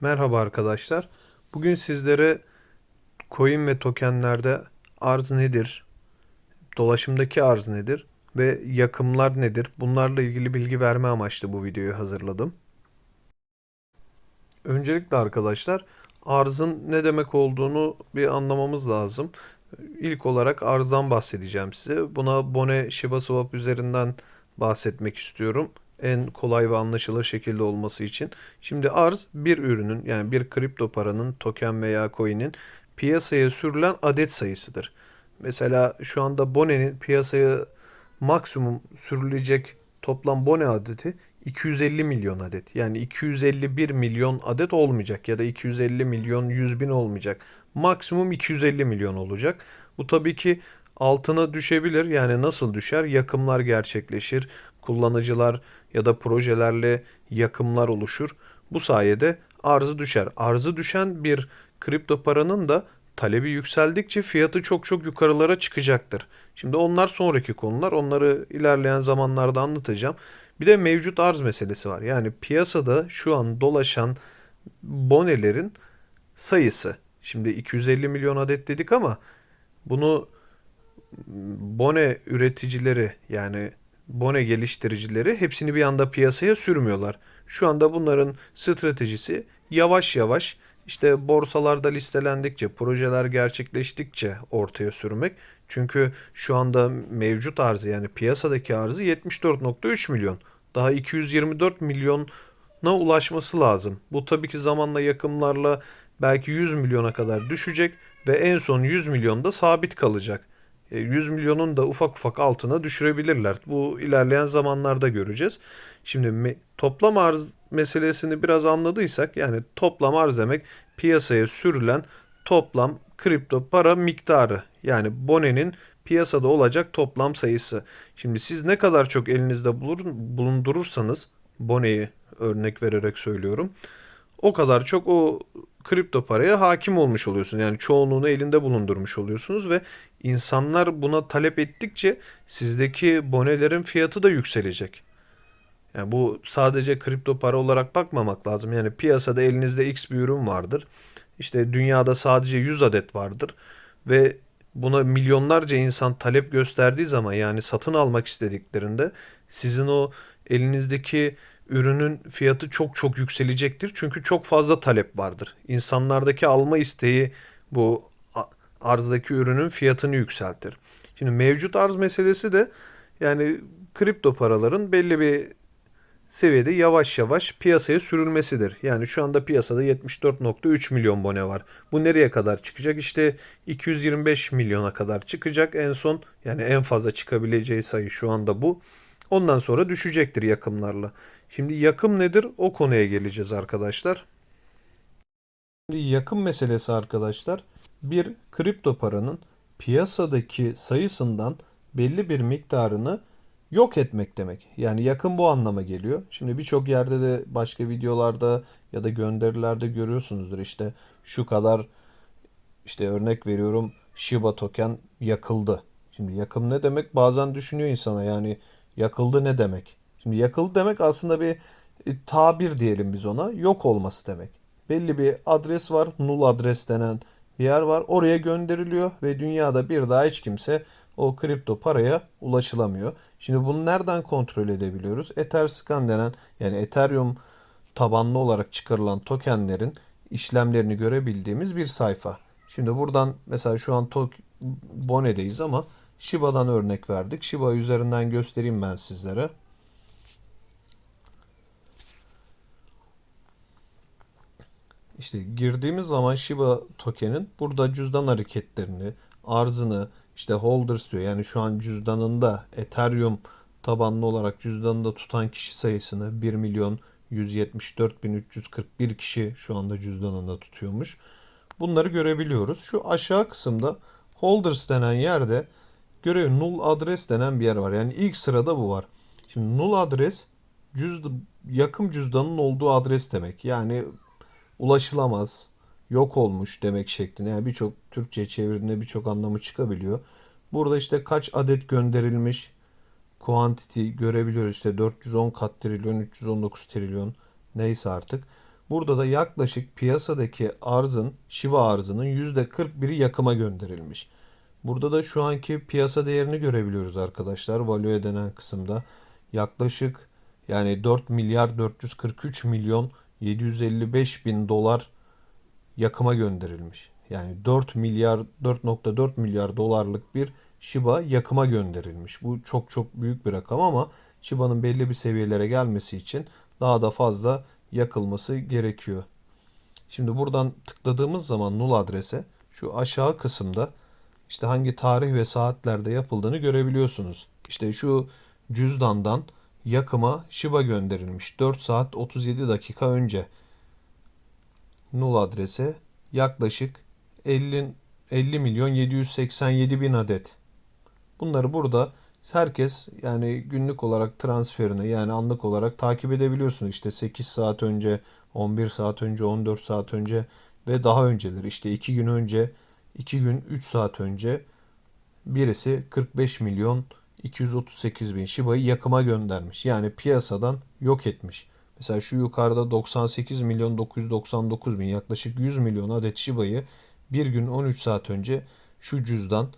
Merhaba arkadaşlar. Bugün sizlere coin ve tokenlerde arz nedir, dolaşımdaki arz nedir ve yakımlar nedir? Bunlarla ilgili bilgi verme amaçlı bu videoyu hazırladım. Öncelikle arkadaşlar arzın ne demek olduğunu bir anlamamız lazım. İlk olarak arzdan bahsedeceğim size. Buna Bone Shiba Swap üzerinden bahsetmek istiyorum. En kolay ve anlaşılır şekilde olması için. Şimdi arz bir ürünün yani bir kripto paranın, token veya coin'in piyasaya sürülen adet sayısıdır. Mesela şu anda Bone'nin piyasaya maksimum sürülecek toplam Bone adeti 250 milyon adet. Yani 251 milyon adet olmayacak ya da 250 milyon 100 bin olmayacak. Maksimum 250 milyon olacak. Bu tabii ki altına düşebilir. Yani nasıl düşer? Yakımlar gerçekleşir. Kullanıcılar ya da projelerle yakımlar oluşur. Bu sayede arzı düşer. Arzı düşen bir kripto paranın da talebi yükseldikçe fiyatı çok çok yukarılara çıkacaktır. Şimdi onlar sonraki konular. Onları ilerleyen zamanlarda anlatacağım. Bir de mevcut arz meselesi var. Yani piyasada şu an dolaşan bonelerin sayısı. Şimdi 250 milyon adet dedik ama bunu bone üreticileri yani bone geliştiricileri hepsini bir anda piyasaya sürmüyorlar. Şu anda bunların stratejisi yavaş yavaş işte borsalarda listelendikçe, projeler gerçekleştikçe ortaya sürmek. Çünkü şu anda mevcut arzı yani piyasadaki arzı 74.3 milyon. Daha 224 milyona ulaşması lazım. Bu tabii ki zamanla yakımlarla belki 100 milyona kadar düşecek ve en son 100 milyonda sabit kalacak. 100 milyonun da ufak ufak altına düşürebilirler. Bu ilerleyen zamanlarda göreceğiz. Şimdi toplam arz meselesini biraz anladıysak yani toplam arz demek piyasaya sürülen toplam kripto para miktarı. Yani bonenin piyasada olacak toplam sayısı. Şimdi siz ne kadar çok elinizde bulundurursanız boneyi örnek vererek söylüyorum. O kadar çok o kripto paraya hakim olmuş oluyorsunuz. Yani çoğunluğunu elinde bulundurmuş oluyorsunuz ve insanlar buna talep ettikçe sizdeki bonelerin fiyatı da yükselecek. Yani bu sadece kripto para olarak bakmamak lazım. Yani piyasada elinizde X bir ürün vardır. İşte dünyada sadece 100 adet vardır ve buna milyonlarca insan talep gösterdiği zaman yani satın almak istediklerinde sizin o elinizdeki ürünün fiyatı çok çok yükselecektir. Çünkü çok fazla talep vardır. İnsanlardaki alma isteği bu arzdaki ürünün fiyatını yükseltir. Şimdi mevcut arz meselesi de yani kripto paraların belli bir seviyede yavaş yavaş piyasaya sürülmesidir. Yani şu anda piyasada 74.3 milyon bone var. Bu nereye kadar çıkacak? İşte 225 milyona kadar çıkacak en son. Yani en fazla çıkabileceği sayı şu anda bu. Ondan sonra düşecektir yakımlarla. Şimdi yakım nedir? O konuya geleceğiz arkadaşlar. Şimdi yakım meselesi arkadaşlar bir kripto paranın piyasadaki sayısından belli bir miktarını yok etmek demek. Yani yakın bu anlama geliyor. Şimdi birçok yerde de başka videolarda ya da gönderilerde görüyorsunuzdur işte şu kadar işte örnek veriyorum Shiba token yakıldı. Şimdi yakım ne demek? Bazen düşünüyor insana yani yakıldı ne demek? Şimdi yakıldı demek aslında bir e, tabir diyelim biz ona. Yok olması demek. Belli bir adres var. Null adres denen bir yer var. Oraya gönderiliyor ve dünyada bir daha hiç kimse o kripto paraya ulaşılamıyor. Şimdi bunu nereden kontrol edebiliyoruz? Etherscan denen yani Ethereum tabanlı olarak çıkarılan tokenlerin işlemlerini görebildiğimiz bir sayfa. Şimdi buradan mesela şu an Bone'deyiz ama Shiba'dan örnek verdik. Shiba üzerinden göstereyim ben sizlere. İşte girdiğimiz zaman Shiba token'in burada cüzdan hareketlerini, arzını, işte holders diyor. Yani şu an cüzdanında Ethereum tabanlı olarak cüzdanında tutan kişi sayısını 1 milyon 174 bin 341 kişi şu anda cüzdanında tutuyormuş. Bunları görebiliyoruz. Şu aşağı kısımda holders denen yerde görev null adres denen bir yer var. Yani ilk sırada bu var. Şimdi null adres cüzdan, yakın cüzdanın olduğu adres demek. Yani ulaşılamaz, yok olmuş demek şeklinde. Yani birçok Türkçe çevirdiğinde birçok anlamı çıkabiliyor. Burada işte kaç adet gönderilmiş quantity görebiliyoruz. İşte 410 kat trilyon, 319 trilyon neyse artık. Burada da yaklaşık piyasadaki arzın, Shiba arzının %41'i yakıma gönderilmiş. Burada da şu anki piyasa değerini görebiliyoruz arkadaşlar. Value denen kısımda yaklaşık yani 4 milyar 443 milyon 755 bin dolar yakıma gönderilmiş. Yani 4 milyar 4.4 milyar dolarlık bir Shiba yakıma gönderilmiş. Bu çok çok büyük bir rakam ama Shiba'nın belli bir seviyelere gelmesi için daha da fazla yakılması gerekiyor. Şimdi buradan tıkladığımız zaman null adrese şu aşağı kısımda işte hangi tarih ve saatlerde yapıldığını görebiliyorsunuz. İşte şu cüzdandan yakıma Shiba gönderilmiş 4 saat 37 dakika önce null adrese yaklaşık 50 50 milyon 787 bin adet. Bunları burada herkes yani günlük olarak transferini yani anlık olarak takip edebiliyorsunuz. İşte 8 saat önce, 11 saat önce, 14 saat önce ve daha önceleri işte 2 gün önce, 2 gün 3 saat önce birisi 45 milyon 238 bin Shiba'yı yakıma göndermiş. Yani piyasadan yok etmiş. Mesela şu yukarıda 98 milyon 999 bin yaklaşık 100 milyon adet Shiba'yı bir gün 13 saat önce şu cüzdan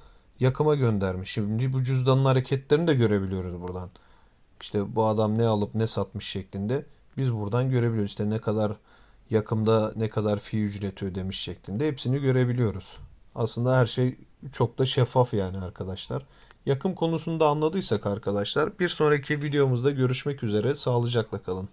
yakıma göndermiş. Şimdi bu cüzdanın hareketlerini de görebiliyoruz buradan. İşte bu adam ne alıp ne satmış şeklinde biz buradan görebiliyoruz. İşte ne kadar yakımda ne kadar fi ücreti ödemiş şeklinde hepsini görebiliyoruz. Aslında her şey çok da şeffaf yani arkadaşlar. Yakım konusunda anladıysak arkadaşlar bir sonraki videomuzda görüşmek üzere sağlıcakla kalın.